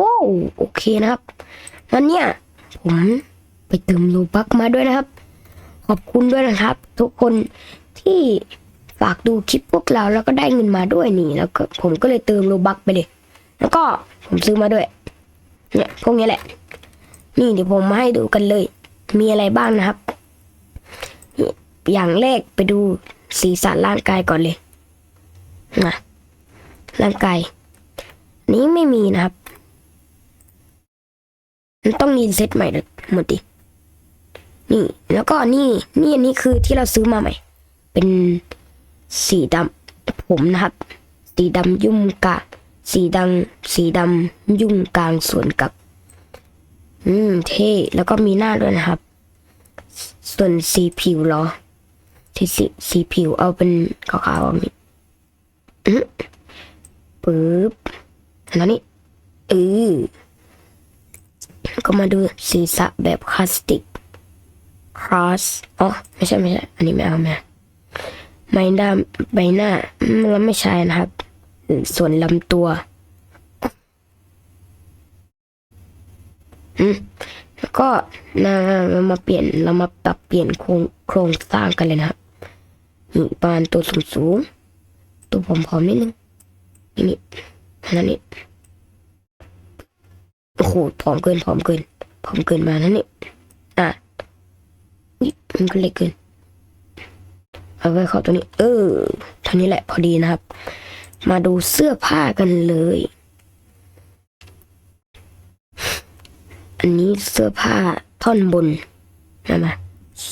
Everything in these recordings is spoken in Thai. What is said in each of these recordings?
ว้าวโอเคนะครับงั้นเนี่ยผมไปเติมโลบักมาด้วยนะครับ ขอบคุณด้วยนะครับ ทุกคนที่ฝากดูคลิปพวกเราแล้วก็ได้เงินมาด้วยนี่แล้วก็ผมก็เลยเติมโลบักไปเลย แล้วก็ผมซื้อมาด้วย เนี่ยพวกนี้แหละ นี่เดี๋ยวผมมาให้ดูกันเลย มีอะไรบ้างนะครับ อย่างแรกไปดูสีสันร่างกายก่อนเลยนะร่างกายนี้ไม่มีนะครับ ต้องรีเซ็ตใหม่หมดดิ นี่ แล้วก็นี่ นี่อันนี้คือที่เราซื้อมาใหม่ เป็นสีดำผมนะครับ สีดำยุ่งกะ สีดำสีดำยุ่งกลางส่วนกับ อืม เท่ แล้วก็มีหน้าด้วยนะครับ ส่วนสีผิวเหรอที่สีสีผิวเอาเป็นขาวๆแบบนี้อื้อปึ๊บอันนั้นนี่เออ ก็มาดูศีรษะแบบคลาสติก cross อ๋อไม่ใช่ไม่ใช่ อันนี้ไม่เอาไม่เอาใบหน้าใบหน้าอืมเราไม่ใช่นะครับ ส่วนลำตัวอืมแล้วก็นะเรามาเปลี่ยนเรามาปรับเปลี่ยนโครงโครงสร้างกันเลยนะครับนี่ปาณตัวสูงสูงตัวผอมๆนิดนึงนี่นี่อันนั้นนี่ โอ้โหผอมเกินผอมเกินผอมเกินมานั่นนี่อะนี่มันก็เล็กเกินเอาไว้เข้าตัวนี้ เออเท่านี้แหละพอดีนะครับ มาดูเสื้อผ้ากันเลย อันนี้เสื้อผ้าท่อนบนนะมา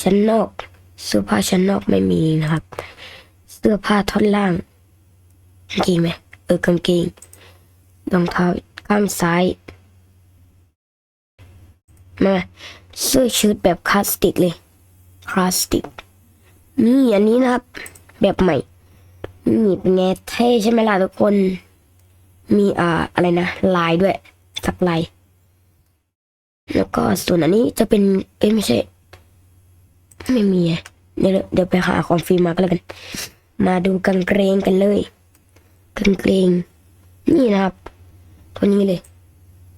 ชั้นนอก เสื้อผ้าชั้นนอกไม่มีนะครับ เสื้อผ้าท่อนล่างกางเกงไหมเออกางเกงรองเท้าข้างซ้าย มาเสื้อชืดแบบคลาสติกเลย คลาสติก นี่อันนี้นะครับ แบบใหม่ นี่เป็นไงเท่ใช่ไหมล่ะทุกคน มีอ่าอะไรนะ ลายด้วย สักลาย แล้วก็ส่วนอันนี้จะเป็น เอ้ยไม่ใช่ ไม่มีเดี๋ยวเดี๋ยวไปหาของฟรีมาก็แล้วกัน มาดูกางเกงกันเลยกางเกง นี่นะครับ ตัวนี้เลย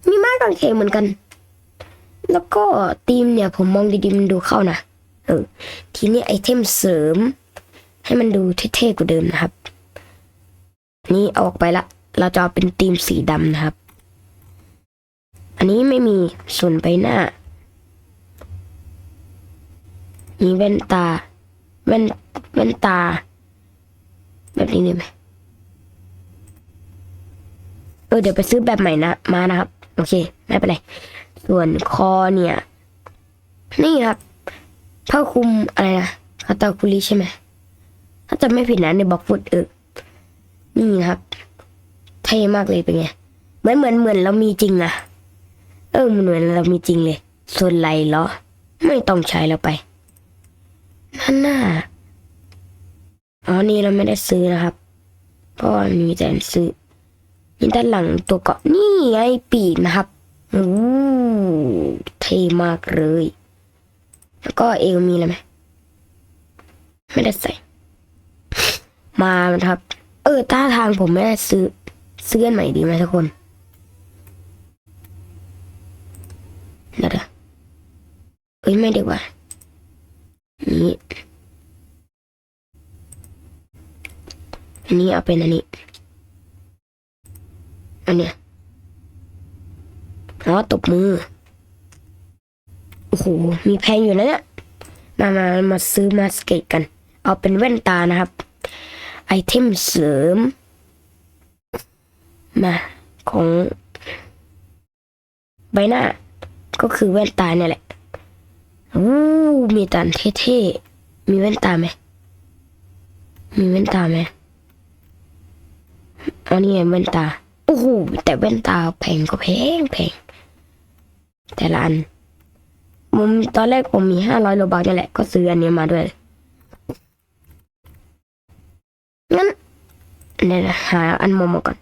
มีไม้กางเกงเหมือนกัน แล้วก็ทีมเนี่ยผมมองดีๆมันดูเข้านะเออทีนี้ไอเทมเสริม ให้มันดูเท่ๆกว่าเดิมนะครับ นี่เอาออกไปละ เราจะเอาเป็นทีมสีดำนะครับ อันนี้ไม่มีส่วนใบหน้า มีแว่นตา แว่นแว่นตา แบบนี้ได้ไหมเออเดี๋ยวไปซื้อแบบใหม่นะมานะครับ โอเค ไม่เป็นไร ส่วนคอเนี่ย นี่ครับผ้าคลุมอะไรนะคาตาคุริใช่ไหมถ้าจะไม่ผิดนะในบ็อกฟุตเออนี่นะครับเท่มากเลยเป็นไงเหมือนเหมือนเหมือนเรามีจริงอะเออเหมือนเรามีจริงเลย ส่วนไหลเหรอ ไม่ต้องใช้แล้วไปนั่นน่ะอ๋อนี่เราไม่ได้ซื้อนะครับเพราะมีแต่ซื้อนี่ด้านหลังตัวเกาะนี่ไงปีกนะครับ โอ้เท่มากเลย แล้วก็เอวมีอะไรไหมไม่ได้ใส่ มาครับ เออท่าทางผมไม่ได้ซื้อซื้อใหม่ดีไหมทุกคนเดี๋ยวเด้อเอ้ยไม่ดีกว่า นี่ อันนี้เอาเป็นอันนี้อันเนี้ย อ๋อตบมือ โอ้โห มีแพงอยู่นะเนี่ย มามามาซื้อมาสเกตกัน เอาเป็นแว่นตานะครับ ไอเทมเสริม มาของ ใบหน้า ก็คือแว่นตาเนี่ยแหละอู้มีตันเท่ๆ มีแว่นตาไหม มีแว่นตาไหมอันนี้แว่นตา โอ้โห แต่แว่นตาแพงก็แพงแพง แต่ละอันผมตอนแรกผมมีห้าร้อยโลบาทนี่แหละก็ซื้ออันนี้มาด้วยงั้นเดี๋ยวหาอันมอมาก่อน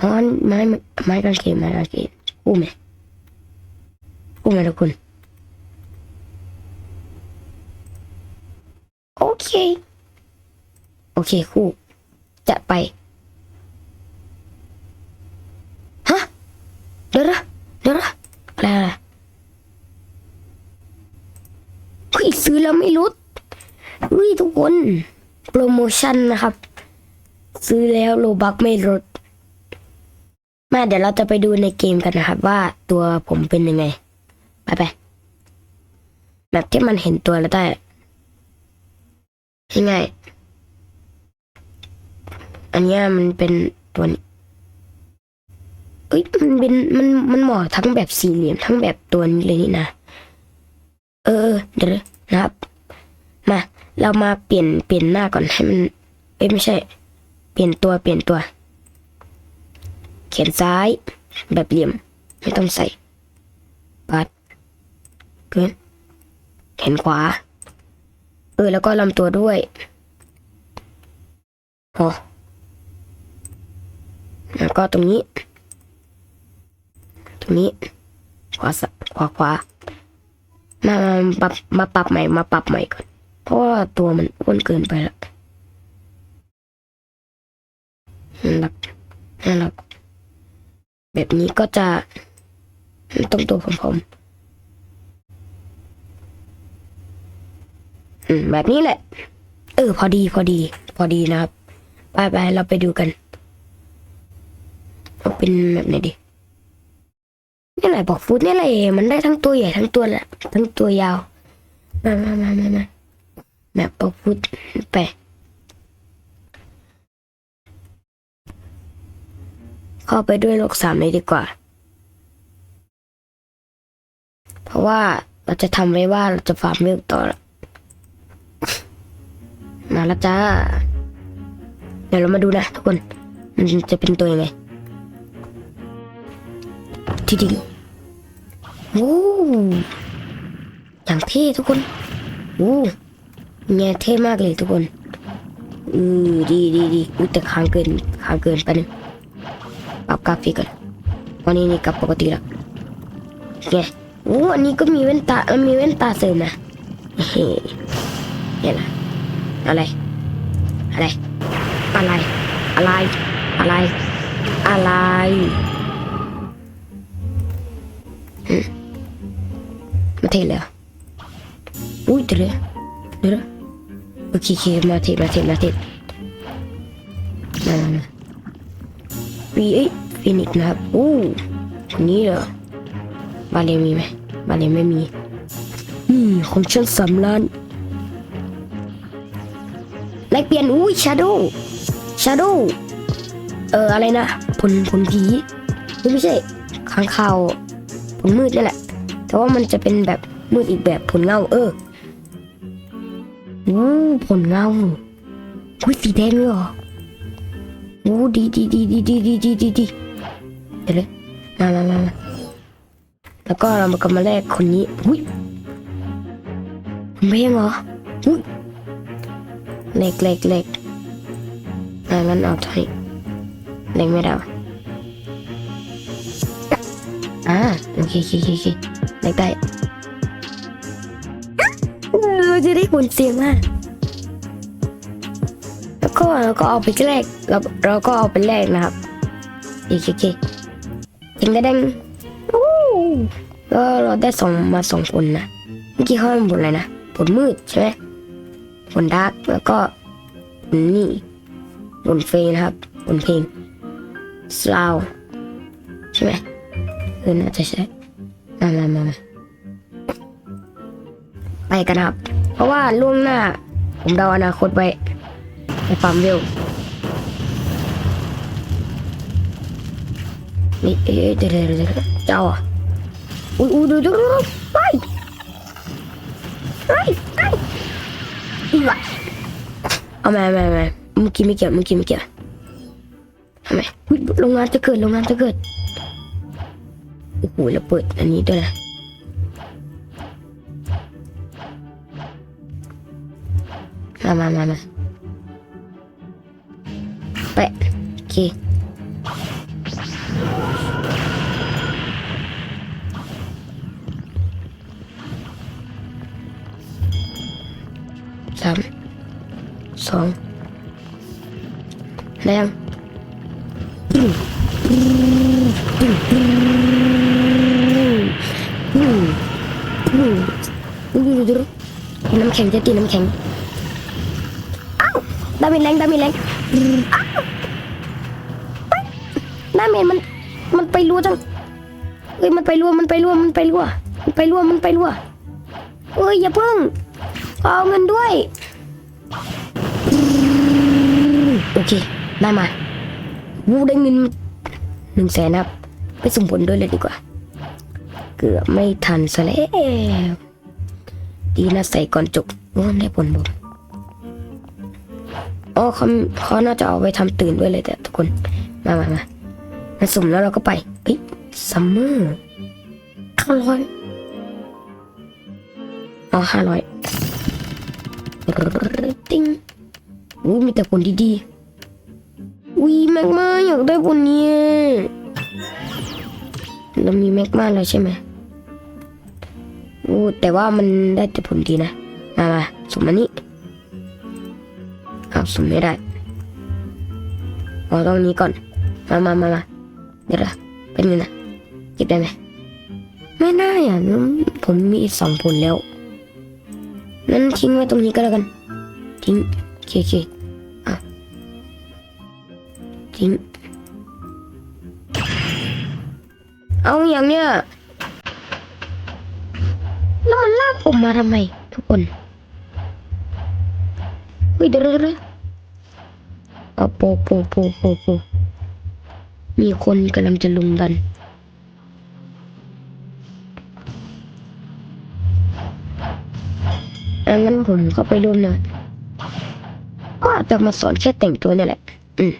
อ๋ออันไม้ไม้กางเขนไม้กางเขนกู้ไหมกู้ไหมทุกคนโอเค โอเคคู่ จะไป ฮะ เดี๋ยวนะ ดี๋ยวนะอะไรอะไรเฮ้ยซื้อแล้วไม่ลดเฮ้ยทุกคน โปรโมชั่นนะครับ ซื้อแล้วโลบักไม่ลดมาเดี๋ยวเราจะไปดูในเกมกันนะครับ ว่าตัวผมเป็นยังไง ไปไปแบบที่มันเห็นตัวแล้วได้ง่ายๆอันนี้มันเป็นตัวนี้ เอ้ยมันเป็นมันมันเหมาะทั้งแบบสี่เหลี่ยมทั้งแบบตัวนี้เลยนี่นะ เออเดี๋ยวนะครับ มา เรามาเปลี่ยนเปลี่ยนหน้าก่อนให้มัน เอ้ยไม่ใช่ เปลี่ยนตัวเปลี่ยนตัว เขียนซ้าย แบบเหลี่ยม ไม่ต้องใส่ปัดเกินแขนขวา เออ แล้วก็ลำตัวด้วยโอ้แล้วก็ตรงนี้ นี้ ขวาสขวาขวามามาปรับมาปรับใหม่มาปรับใหม่ก่อน เพราะว่าตัวมันอ้วนเกินไปแล้วนั่นแหละนั่นแหละแบบนี้ก็จะต้องตัวผมๆอืมแบบนี้แหละ เออ พอดีพอดี พอดีนะครับ ไปไปเราไปดูกัน เอาเป็นแบบไหนดี นี่แหละบอกฟุตนี่แหละมันได้ทั้งตัวใหญ่ทั้งตัวแหละทั้งตัวยาว มามามามามาแบบบอกฟุตไปเข้าไปด้วยโลกสามเลยดีกว่า เพราะว่าเราจะทำไว้ว่าเราจะฟาร์มเวลต่อละมาแล้วจ้า เดี๋ยวเรามาดูนะทุกคน มันจะเป็นตัวยังไงที่ดิง โอ้อย่างเท่ทุกคนโอ้เงี้ยเท่มากเลยทุกคนอือดีดีดีอุ้ยแต่ค้างเกินค้างเกินไปนึงปรับกราฟิกก่อนวันนี้นี่กลับปกติแล้วไงโอ้อันนี้ก็มีแว่นตามีแว่นตาเสริมนะเฮ้เนี่ยนะอะไร อะไร อะไร อะไร อะไร อะไร เทเลย อุ้ยเดี๋ยวเดี๋ยวเดี๋ยโอเคโอเคมาเทมาเทมาเทมามามาฟีเอ้ยฟินิกนะครับอู้นนี้เหรอบาเลมีไหมบาเลไม่มีอืมของฉันสามล้านแลกเปลี่ยนอุ้ยชาโดชาโดเอออะไรนะผลผลผีไม่ใช่ค้างคาวผลมืดนี่แหละ แต่ว่ามันจะเป็นแบบมืดอีกแบบผลเงาเอออู้ผลเงาอุ้ยสีแดงเลยเหรออู้ดีดีดีดีดีดีดีดีดีเดี๋ยวเลยมามามามาแล้วก็เรามาก็มาแลกคนนี้อุ้ยไม่ยังเหรออุ้ยเล็กเล็กเล็กอ่างั้นเอาไทยเล็กไม่ได้อ่าโอเคโอเคโอเค อเคเล็กได้เราจะได้ผลเสียงมากแล้วก็เราก็เอาไปแลกเราเราก็เอาไปแลกนะครับโอเคโอเคยิงกระเด้งก็เราได้สองมาสองผลนะเมื่อกี้เขาเป็นผลอะไรนะผลมืดใช่ไหมผลดาร์กแล้วก็ผลนี่ผลเฟยนะครับผลเพลงสลาวใช่ไหมเออน่าจะใช่ มามามามาไปกันครับ เพราะว่าล่วงหน้า ผมเดาอนาคตไว้ในฟาร์มเวลนี่เอ้ยเดี๋ยวเจ้าอะอุ้ยอุ้ยดี๋ยวเดี๋ยวเดี๋ยวไปไปไปอีกว่ะเอามาเอามาเอามาเมื่อกี้ไม่เกี่ยวเมื่อกี้ไม่เกี่ยวทำไมโรงงานจะเกิดโรงงานจะเกิด โอ้โหแล้วเปิดอันนี้ด้วยนะมามามามาไปะโอเคสามสองได้ยั น้ำแข็งจะตีน้ำแข็งอ้าวดาเมจแรงดาเมจแรงอ้าวดาเมจมันมันไปรัวจังเอ้ยมันไปรัวมันไปรัวมันไปรัวมันไปรัวมันไปรัวเอ้ยอย่าเพิ่งเอาเงินด้วยโอเคได้มาวูได้เงินหนึ่งแสนครับไปสุ่มผลด้วยเลยดีกว่า เกือบไม่ทันซะแล้ว ดีนะใส่ก่อนจบโอ้ได้ผลบุญอ๋อเขาเขาน่าจะเอาไปทำตื่นด้วยเลยแต่ทุกคนมามามามาสุ่มแล้วเราก็ไปเฮ้ยซัมเมอร์ห้าร้อยเอาห้าร้อยติ้งอู้มีแต่ผลดีๆวีแม็กมาอยากได้ผลนี้เรามีแม็กมาแล้วใช่ไหม อู้แต่ว่ามันได้แต่ผลดีนะ มามาสมอันนี้เอาสมไม่ได้เอาตรงนี้ก่อน มามามามาเดี๋ยวนะเป็นไงนะเก็บได้ไหมไม่ได้อะผมมีสองผลแล้วนั้นทิ้งไว้ตรงนี้ก็แล้วกัน ทิ้งโอเคโอเคอะทิ้งเอาอย่างเนี้ย แล้วมันลากผมมาทำไม ทุกคนเฮ้ยเดี๋ยวเดี๋ยวเอาโปโปโปโปโปมีคนกำลังจะลุมดันอังั้นผมเข้าไปร่วมหน่อยก็อาจจะมาสอนแค่แต่งตัวนี่แหละ อืม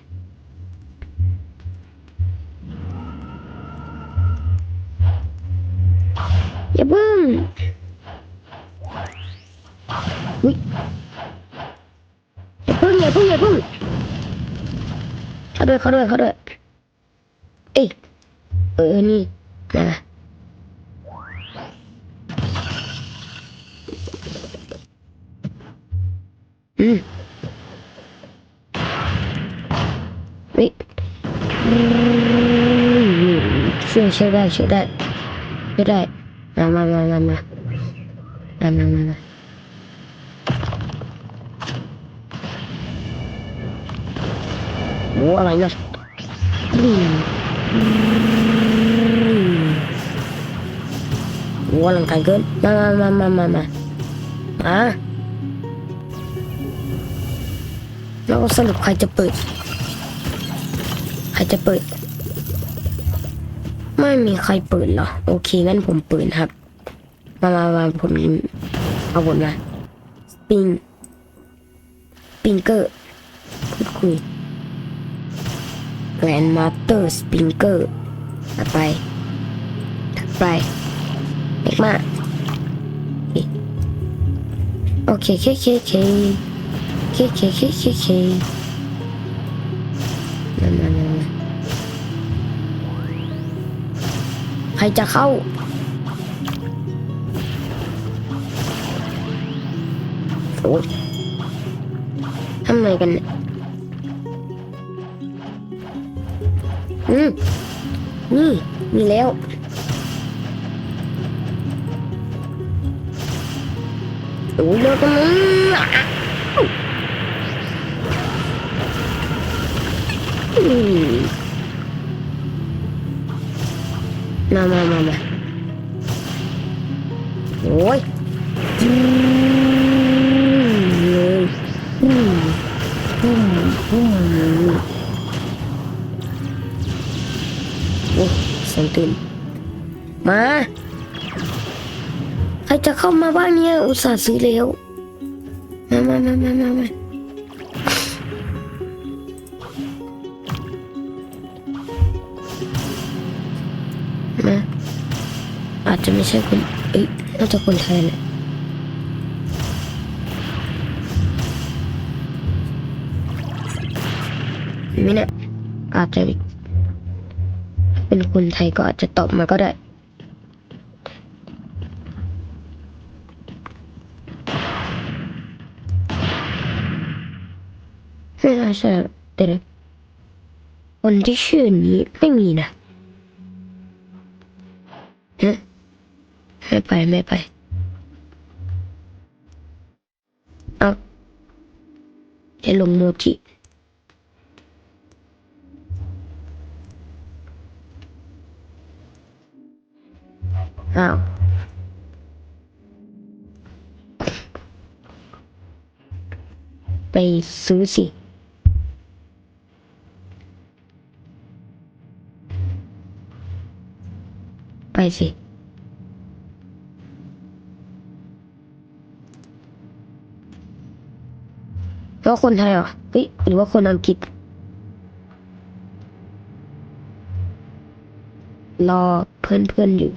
เขาด้วยเขาด้วยเขาด้วย เอ้ยเออนี่นะอืมเฮ้ยช่วยช่วยได้ช่วยได้ช่วยได้มามามามามามามา มามาโอ้อะไรเนี่ยอืมโอ้อลังการเกินมามามามามามามาแล้วสรุปใครจะเปิด ใครจะเปิด ไม่มีใครเปิดเหรอ โอเคงั้นผมเปิดครับ มามามาผมเอาผลมาปิงปิงเกอร์พูดคุย แกรนมาสเตอร์สปริงเกอร์ถัดไป ถัดไปเอกมาโอเคเคเคเคเคเคเคเคเคมามามามาใครจะเข้าโอ้ทำไงกันเนี่ย อืมนี่มีแล้วโอ้ยเลิกกันเลยอืมมามามามาโอ้ย เข้ามาบ้านเนี่ยอุตส่าห์ซื้อแล้ว มามามามามามามาอาจจะไม่ใช่คนเอ้ยน่าจะคนไทยแหละไม่นะอาจจะเป็นคนไทยก็อาจจะตอบมาก็ได้ ใช่แต่นะคนที่ชื่อนี้ไม่มีนะฮะไม่ไปไม่ไปเอาจะลงโมจิอ้าวไปซื้อสิ ไปสิ แล้วคนไทยเหรอเฮ้ยหรือว่าคนอังกฤษ รอเพื่อนเพื่อนๆอยู่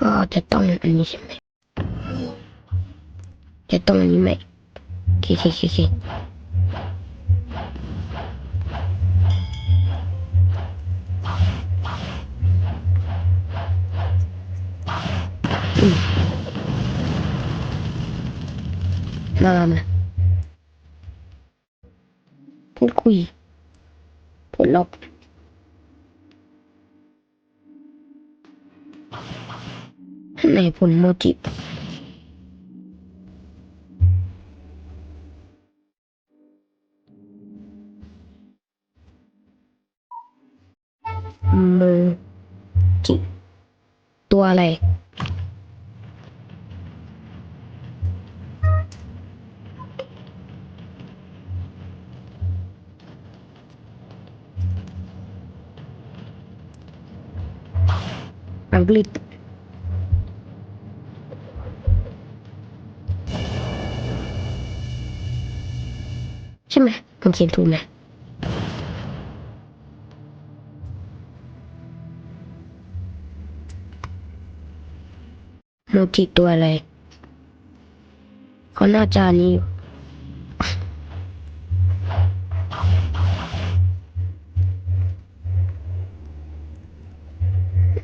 ก็จะต้องอันนี้ใช่ไหมจะต้องอันนี้ไหมโอ ในผลโมจิมือจิตัวอะไรอังกฤษ ใช่ไหมผมเขียนถูกไหมโมจิตัวอะไรเขาหน่าจะอันนี้อยู่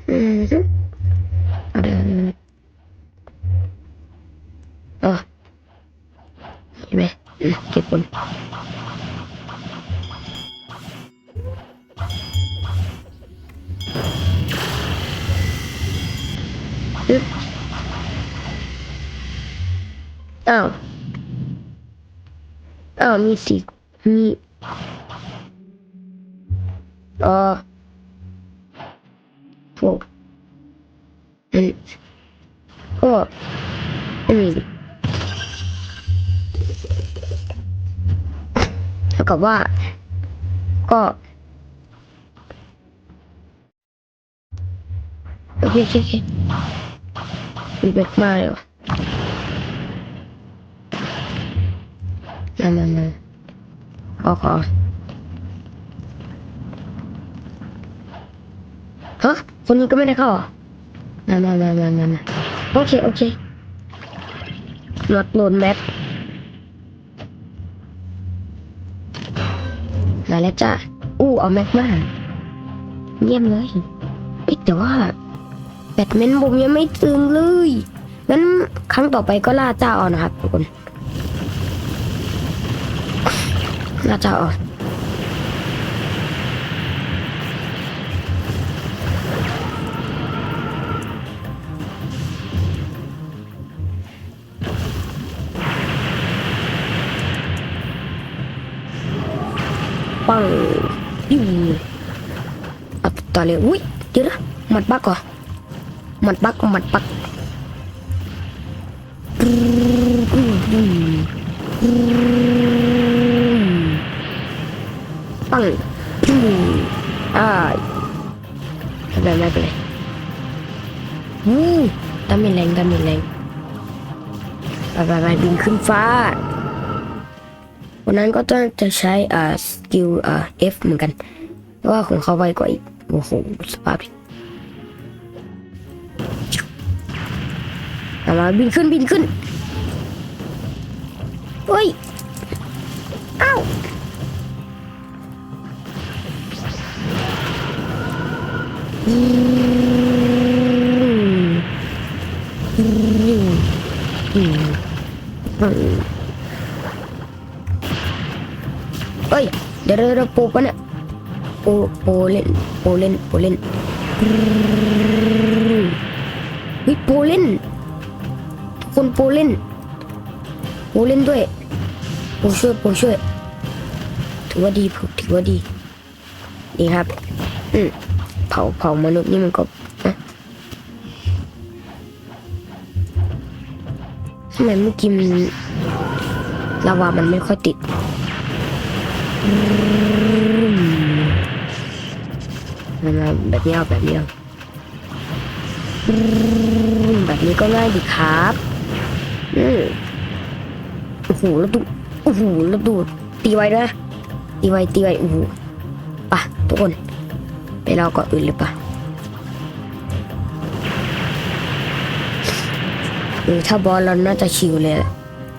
อืมฮึเอาเดี๋ยวเออเห็นไหมอืมเก็บบน อึ๊บอ้าวอ้าวมีสีมีอ๋อโอ้อืมก็ไม่มีสิเท่ากับว่าก็โอเคโอเคโอเคมีแบกมาเลยวะมามามาขอขอฮะคนนี้ก็ไม่ได้เข้าหรอมามามามามามาโอเค โอเคโหลดโหลดแมปมาแล้วจ้ะอู้เอาแม็กมาเยี่ยมเลยเอ๊ะแต่ว่า แบทแมนผมยังไม่ถึงเลยงั้นครั้งต่อไปก็ล่าเจ้าเอานะครับทุกคนน่าจะออนปังปิ้วเอาต่อเลยอุ้ยเดี๋ยวนะหมัดบักก่อ หมัดบักหมัดบักปังอ่าไม่เป็นไรไม่เป็นไรวู้ดามจแรงดาเมจแรงไปไปไปบินขึ้นฟ้า วันนั้นก็ต้องจะใช้อ่าสกิลอ่า F เหมือนกันเพราะว่าของเขาไวกว่าอีก โอ้โห สภาพ ล้วบินขึ้นบินขึ้นเฮ้ยเอ้าเฮ้ยเดี๋ยวเราปูปันเนี่ยปูปูเล่นปูเล่นปูเล่นวิปูเล่น คนปูเล่นปูเล่นด้วยปูช่วยปูช่วย ถือว่าดีถือว่าดี ดีครับ อืมเผาเผามนุษย์นี่มันก็นะทำไมเมื่อกี้มันลาวามันไม่ค่อยติดมมาแบบนี้เอาแบบนี้เอาแบบนี้ก็ง่ายดีครับ อืมโอ้โหแล้วดูโอ้โหแล้วดูตีไว้ด้วยตีไว้ตีไว้โอ้โหไปะทุกคน ไปเราก็อื่นเลยปะเออถ้าบอสเราน่าจะชิวเลย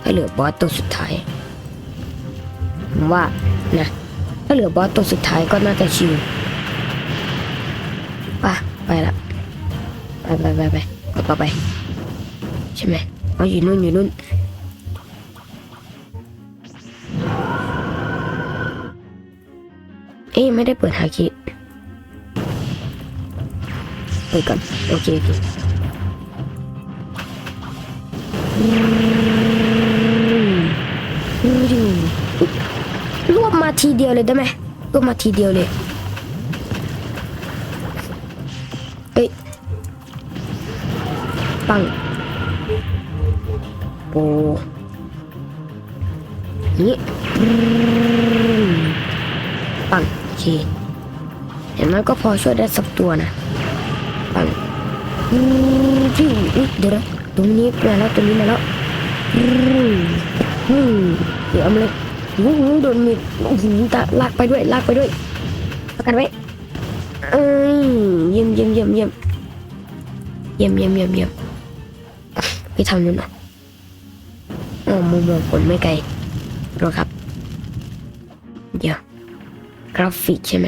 ถ้าเหลือบอสตัวสุดท้ายผมว่านะถ้าเหลือบอสตัวสุดท้ายก็น่าจะชิวไปะไปละไปไปไปไปกดต่อไป ใช่ไหม เอาอยู่นู่นอยู่นู่นเอ๊ะไม่ได้เปิดฮาคิเปิดก่อนโอเคโอเคอืมอืมรวบมาทีเดียวเลยได้ไหมรวบมาทีเดียวเลยเอ้ยปัง โปนี่อืมปังโอเคอย่างน้อยก็พอช่วยได้สักตัวนะปังที่อุ๊ยเดี๋ยวนะตรงนี้มาแล้วตรงนี้มาแล้วอืมอืมเดี๋ยวเอามาเลยโอ้โหโดนมีดโอ้โหตาลากไปด้วยลากไปด้วยประกันไว้เอ้ยเยี่ยมเยี่ยมเยี่ยมเยี่ยมเยี่ยมเยี่ยมเยี่ยมเยี่ยมไปทำนู่นนะ โอ๋อมุมมองผลไม่ไกลรอครับ เดี๋ยวกราฟิกใช่ไหม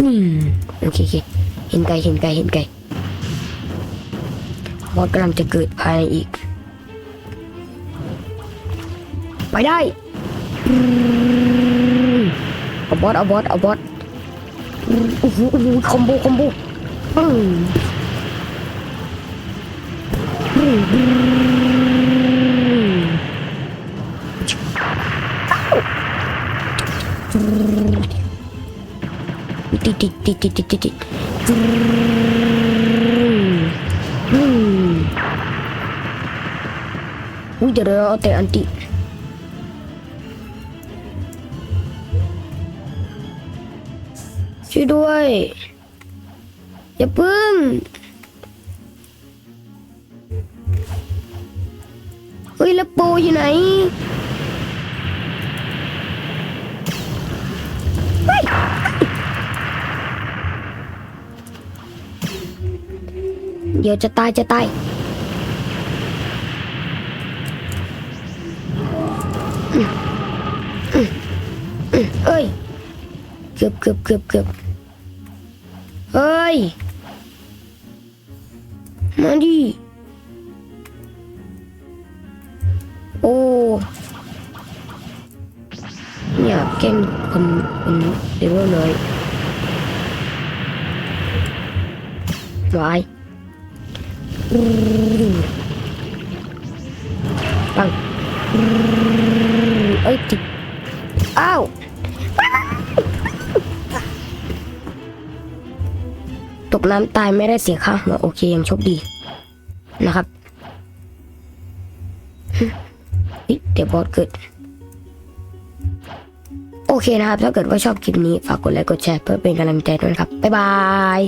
อืมโอเคโอเคเห็นไกลเห็นไกลเห็นไกลบอสกำลังจะเกิดภายในอีก ไปได้อืมเอาบอสเอาบอสเอาบอสโอ้โหคอมโบคอมโบปึ้ง ติดติดติดติดติดติดติดอืมอุ้ยเดี๋ยวเราเอาแต่อันติช่วยด้วย อย่าพึ่ง แล้วโปอยู่ไหนเดี๋ยวจะตายจะตายเอ้ย เกือบเกือบเกือบเกือบเฮ้ย มาดิ โอ้เนี่ยแกล้งคนคนเลเวลเลยวายปังเอ้ยติดอ้าวตกน้ำตายไม่ได้เสียค่าหัวโอเคยังโชคดีนะครับ ดี๋ยวบอสเกิด โอเคนะครับ ถ้าเกิดว่าชอบคลิปนี้ ฝากกดไลค์กดแชร์เพื่อเป็นกำลังใจด้วยนะครับ บ๊ายบาย